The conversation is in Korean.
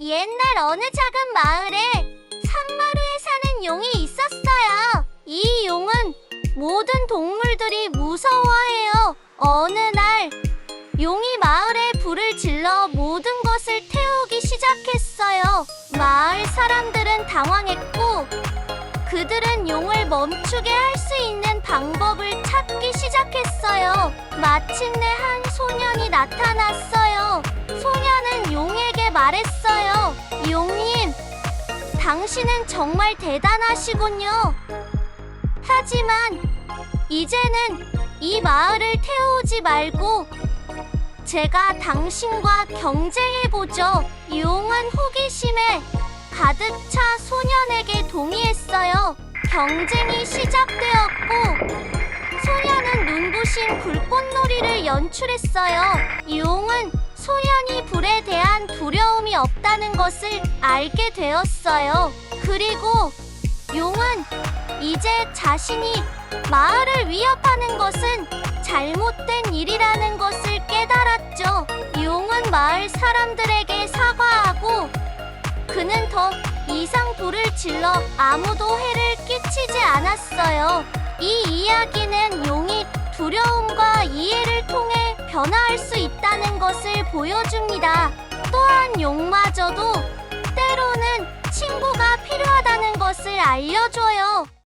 옛날 어느 작은 마을에 산마루에 사는 용이 있었어요. 이 용은 모든 동물들이 무서워해요. 어느 날 용이 마을에 불을 질러 모든 것을 태우기 시작했어요. 마을 사람들은 당황했고 그들은 용을 멈추게 할 수 있는 방법을 찾기 시작했어요. 마침내 한 소년이 나타났어 당신은 정말 대단하시군요. 하지만 이제는 이 마을을 태우지 말고 제가 당신과 경쟁해보죠. 용은 호기심에 가득 차 소년에게 동의했어요. 경쟁이 시작되었고 소년은 눈부신 불꽃놀이를 연출했어요. 용은 없다는 것을 알게 되었어요. 그리고 용은 이제 자신이 마을을 위협하는 것은 잘못된 일이라는 것을 깨달았죠. 용은 마을 사람들에게 사과하고 그는 더 이상 불을 질러 아무도 해를 끼치지 않았어요. 이 이야기는 용이 두려움과 이해를 통해 변화할 수 있다는 것을 보여줍니다. 또한 용마저도 때로는 친구가 필요하다는 것을 알려줘요.